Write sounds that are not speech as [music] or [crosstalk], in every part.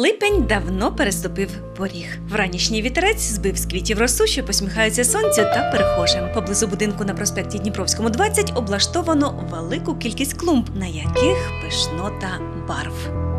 Липень давно переступив поріг. Вранішній вітерець збив з квітів росу, що посміхаються сонцю та перехожим. Поблизу будинку на проспекті Дніпровському 20 облаштовано велику кількість клумб, на яких пишнота барв.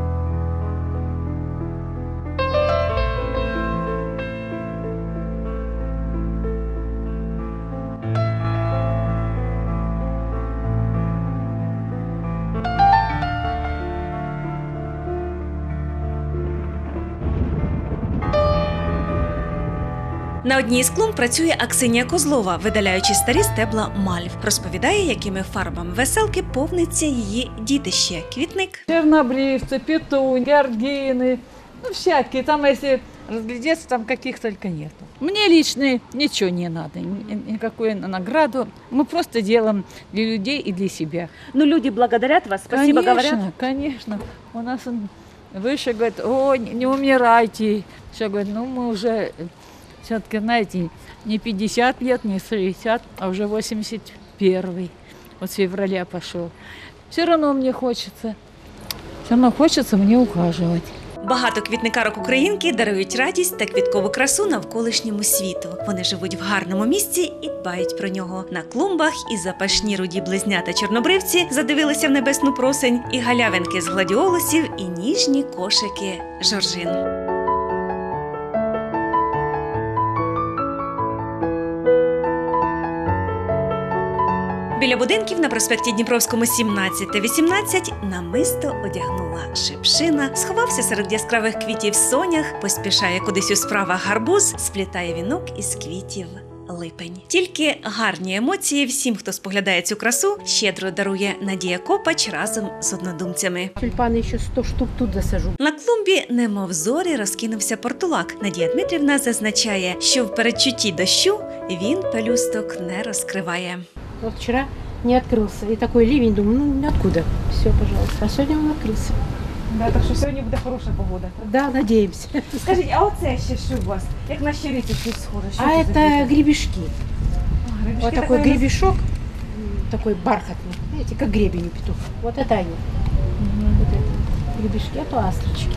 На одній із клумб працює Аксинія Козлова, видаляючи старі стебла мальв. Розповідає, якими фарбами веселки повниться її дітище. Квітник. Чернобривцы, петунь, георгины, ну всякие. Там, если разглядеться, там каких только нет. Мне лично ничего не надо, ни- никакую награду. Мы просто делаем для людей и для себя. Ну, люди благодарят вас, спасибо конечно, говорят. конечно. У нас он выше говорит, о, не, не умирайте. Все говорит, ну мы уже все-таки, знаете, не 50 лет, не 60, а уже 81 Вот с февраля пошел. Все равно мне хочется. Все равно хочется мне ухаживать. Багато квітникарок українки дарують радість та квіткову красу навколишньому світу. Вони живуть в гарному місці і дбають про нього. На клумбах і запашні руді близнята чорнобривці задивилися в небесну просень, і галявинки з гладіолусів, і ніжні кошики жоржин. Біля будинків на проспекті Дніпровському 17 та 18 намисто одягнула шипшина, сховався серед яскравих квітів сонях, поспішає кудись у справах гарбуз, сплітає вінок із квітів. Липень тільки гарні емоції всім, хто споглядає цю красу, щедро дарує Надія Копач разом з однодумцями. Тюльпаны еще 100 штук тут засажу. На клумбі, немов зорі, розкинувся портулак. Надія Дмитрівна зазначає, що в передчутті дощу він пелюсток не розкриває. Вот вчера не открылся. И такой ливень, думаю, ну откуда? Все, пожалуйста. А сегодня он открылся. Да, так що сьогодні буде хороша погода. Да, надеемся. Скажіть, а оце ще що у вас? Як на щирицю щось схоже? Що А це за это квіти? гребешки. А, грибочки Вот такой такої гребешок, м, такой бархатный. Знаете, как гребень у петуха. Вот это они. Вот это. Гребешки, а то астрочки.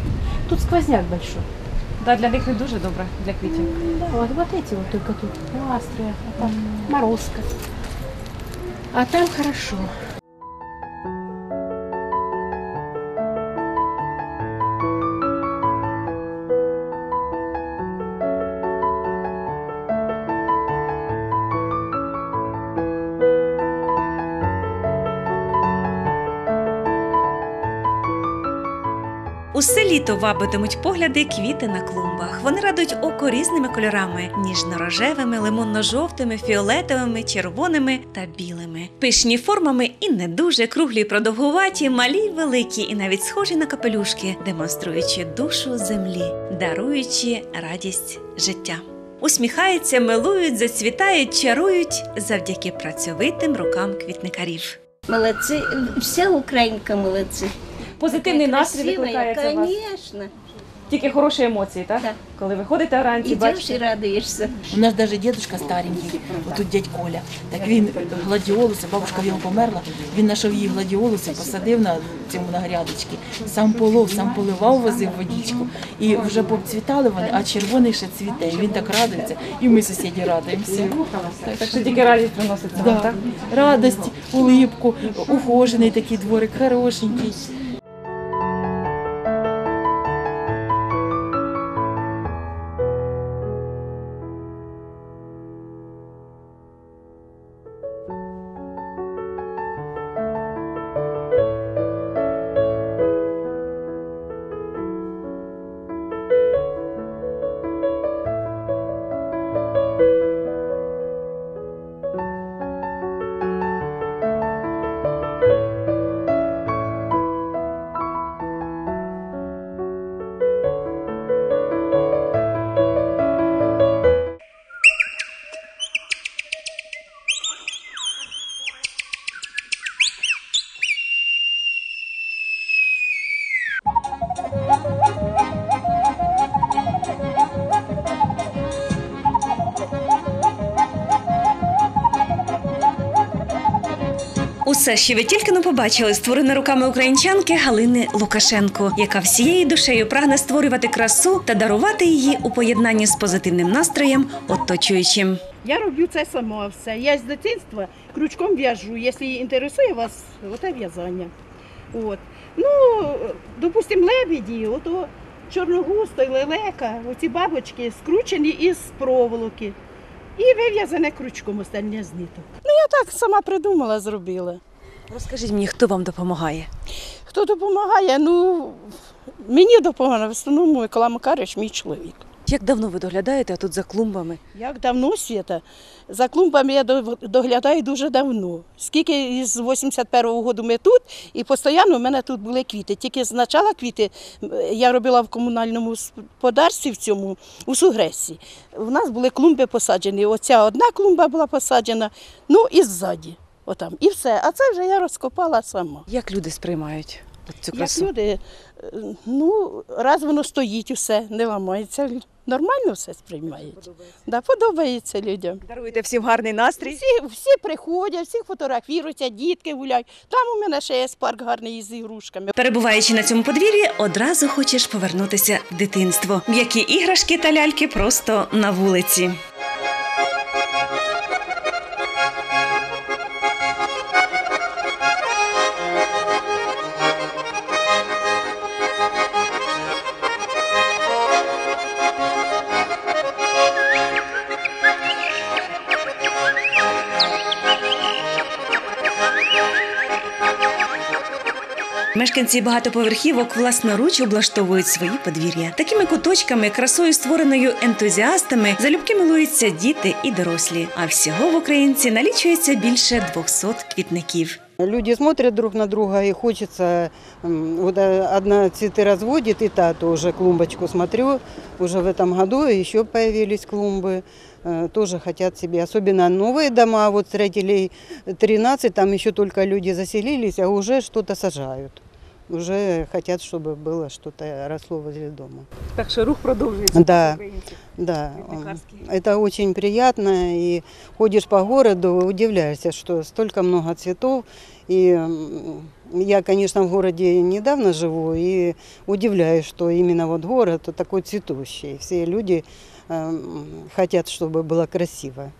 Тут сквозняк большой. роз- Да, для них не дуже добре, для квітів. Да, вот, вот эти вот только тут. Ну, астрые, а там морозка. А там хорошо. Усе літо вабитимуть погляди квіти на клумбах. Вони радують око різними кольорами: ніжно-рожевими, лимонно-жовтими, фіолетовими, червоними та білими. Пишні формами і не дуже круглі, продовгуваті, малі, великі, і навіть схожі на капелюшки, демонструючи душу землі, даруючи радість життя. Усміхаються, милують, зацвітають, чарують завдяки працьовитим рукам квітникарів. Молодці, вся Українка молодці. Позитивний настрій Красивая, викликається у вас. Конечно. Тільки хороші емоції, так? Так. Коли ви ходите вранці, Ідеш і бачите. радуєшся. У нас навіть дідусь старенький, отут дядь Коля. Так він гладіолуси, бабушка в його померла, він знайшов її гладіолуси, посадив на цьому на грядочки, сам полов, сам поливав, возив водичку. І вже пообцвітали вони, а червоний ще цвіте. І він так радується, і ми сусіді радуємося. Так що тільки радість приноситься вам, Да. так? Радость, улипку, ухожений такий дворик, хорошенький. Усе, що ви тільки не побачили, створене руками українчанки Галини Лукашенко, яка всією душею прагне створювати красу та дарувати її у поєднанні з позитивним настроєм оточуючим. Я роблю це сама все. Я з дитинства крючком в'яжу, якщо інтересує вас, оте в'язання. От. Ну, допустим, лебеді, ото чорногусто і лелека, оці бабочки скручені із проволоки. І вив'язане крючком останнє з ниток. Ну, я так сама придумала, зробила. Розкажіть мені, хто вам допомагає? Хто допомагає? Ну, мені допомагає в основному Микола Макарович, мій чоловік. Як давно ви доглядаєте тут за клумбами? Як давно свята? За клумбами я доглядаю дуже давно. Скільки із 81-го року ми тут, і постійно в мене тут були квіти. Тільки з начала квіти я робила в комунальному господарстві в цьому, у Сугресі. У нас були клумби посаджені. Оця одна клумба була посаджена, ну і ззаді. Отам. І все. А це вже я розкопала сама. Як люди сприймають цю Як люди, е, ну, раз воно стоїть усе, не ламається. Нормально все сприймають. Подобається. Да, подобається людям. Даруєте всім гарний настрій. Всі, всі приходять, всі фотографіруються, дітки гуляють. Там у мене ще є парк гарний із ігрушками. Перебуваючи на цьому подвір'ї, одразу хочеш повернутися в дитинство. М'які іграшки та ляльки просто на вулиці. Мешканці багатоповерхівок власноруч облаштовують свої подвір'я. Такими куточками, красою створеною ентузіастами, залюбки милуються діти і дорослі. А всього в українці налічується більше 200 квітників. Люди смотрят друг на друга и хочется, м, вот э, одна цветы разводит, и та тоже клумбочку смотрю, уже в этом году еще появились клумбы, э, тоже хотят себе, особенно новые дома, вот строителей 13, там еще только люди заселились, а уже что-то сажают. Уже хотят, чтобы было что-то росло возле дома. Так що рух продовжується. Да, да. Это очень приятно. И ходишь по городу, удивляешься, что столько много цветов. И м, я, конечно, в городе недавно живу и удивляюсь, что именно вот город такой цветущий. Все люди эм, хотят, чтобы было красиво.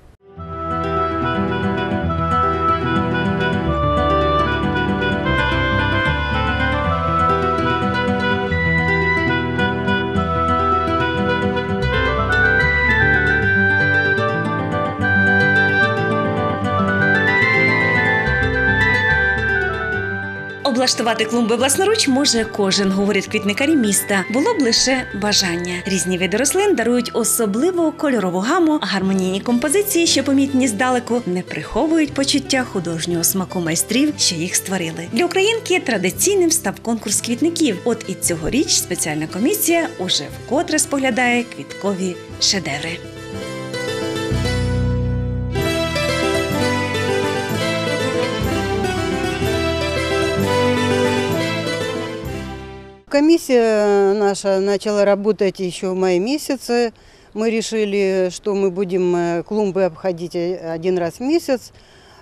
Облаштувати клумби власноруч може кожен, говорять квітникарі міста. Було б лише бажання. Різні види рослин дарують особливу кольорову гаму, а гармонійні композиції, що помітні здалеку, не приховують почуття художнього смаку майстрів, що їх створили. Для українки традиційним став конкурс квітників. От і цьогоріч спеціальна комісія уже вкотре споглядає квіткові шедеври. Комиссия наша начала работать еще в мае месяце. Мы решили, что мы будем э, клумбы обходить э, один раз в месяц.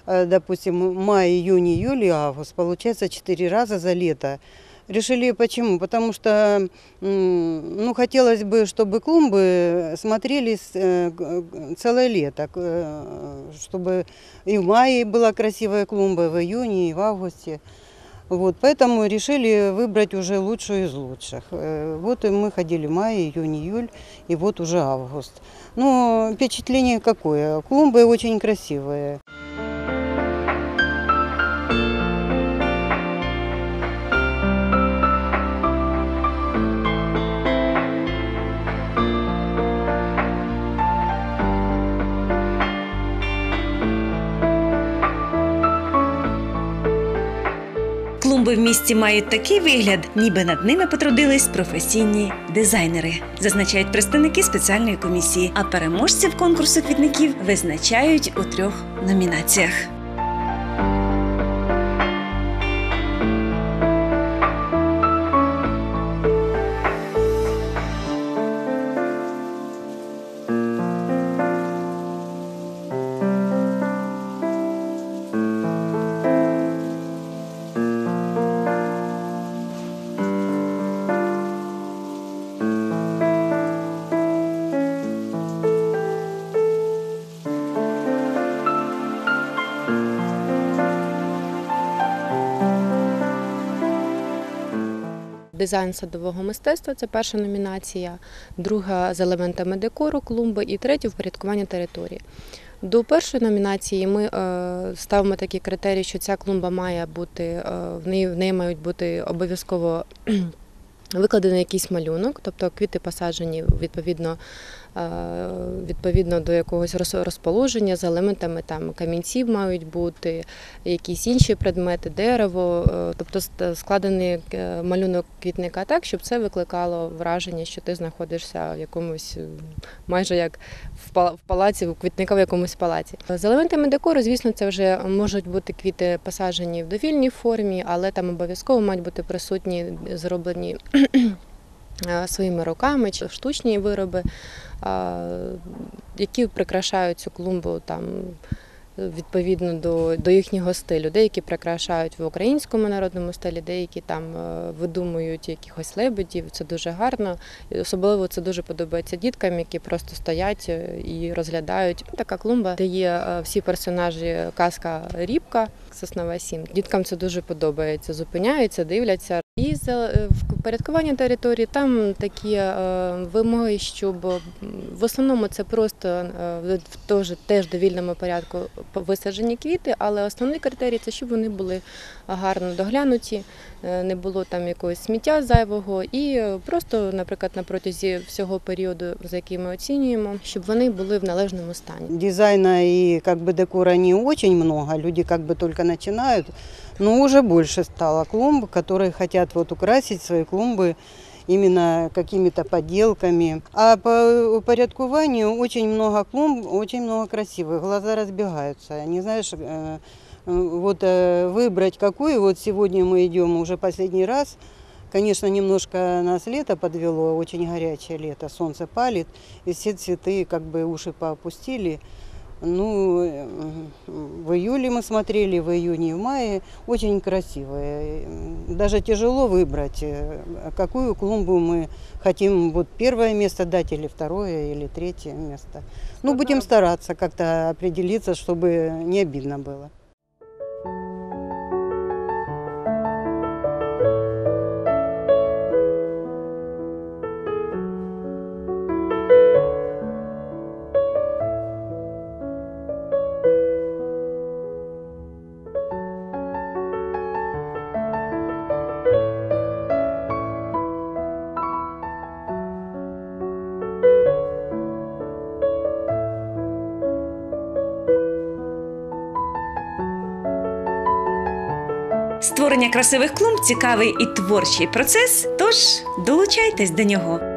Э, Допустим, май, июнь, июль август. Получается четыре раза за лето. Решили почему? Потому что ну, хотелось бы, чтобы клумбы смотрелись целое лето. Чтобы и в мае была красивая клумба, и в июне, и в августе. Вот, поэтому решили выбрать уже лучшую из лучших. Э, Вот и мы ходили май, июнь, июль, и вот уже август. Ну, впечатление какое? Клумбы очень красивые. В місті мають такий вигляд, ніби над ними потрудились професійні дизайнери, зазначають представники спеціальної комісії. А переможців конкурсу квітників визначають у трьох номінаціях. Дизайн садового мистецтва це перша номінація, друга з елементами декору клумби і третя впорядкування території. До першої номінації ми е, ставимо такі критерії, що ця клумба має бути, е, в неї, в неї мають бути обов'язково викладений якийсь малюнок, тобто квіти посаджені відповідно, е, відповідно до якогось роз- розположення з елементами там камінців мають бути, якісь інші предмети, дерево, е, тобто складений е, малюнок квітника так, щоб це викликало враження, що ти знаходишся в якомусь майже як в пала- в палаці, у квітника в якомусь палаці. З елементами декору, звісно, це вже можуть бути квіти посаджені в довільній формі, але там обов'язково мають бути присутні зроблені [clears throat] своїми руками чи штучні вироби, які прикрашають цю клумбу там. Відповідно до, до їхнього стилю, деякі прикрашають в українському народному стилі, деякі там е, видумують якихось лебедів. Це дуже гарно. Особливо це дуже подобається діткам, які просто стоять е, і розглядають. Така клумба, де є е, всі персонажі казка Рібка, Соснова 7. Діткам це дуже подобається. Зупиняються, дивляться. І е, впорядкування території там такі е, вимоги, щоб в основному це просто е, в теж, довільному порядку висаджені квіти, але основний критерій це щоб вони були гарно доглянуті, не було там якогось сміття зайвого, і е, просто, наприклад, на протязі всього періоду, за який ми оцінюємо, щоб вони були в належному стані. Дизайна и как бы декора не очень много, люди как бы только начинают, но уже больше стало клумб, которые хотят вот украсить свои клумбы именно какими-то поделками. А по упорядкованию очень много клумб, очень много красивых, глаза разбегаются. Не знаешь, э, э, вот э, выбрать какую, вот сегодня мы идем уже последний раз, Конечно, немножко нас лето подвело, очень горячее лето, солнце палит, и все цветы как бы уши поопустили. Ну, э, в июле мы смотрели, в июне и в мае, очень красивые. Даже тяжело выбрать, э, какую клумбу мы хотим, вот первое место дать или второе, или третье место. Ну, будем стараться как-то определиться, чтобы не обидно было. Створення красивих клумб цікавий і творчий процес, тож долучайтесь до нього.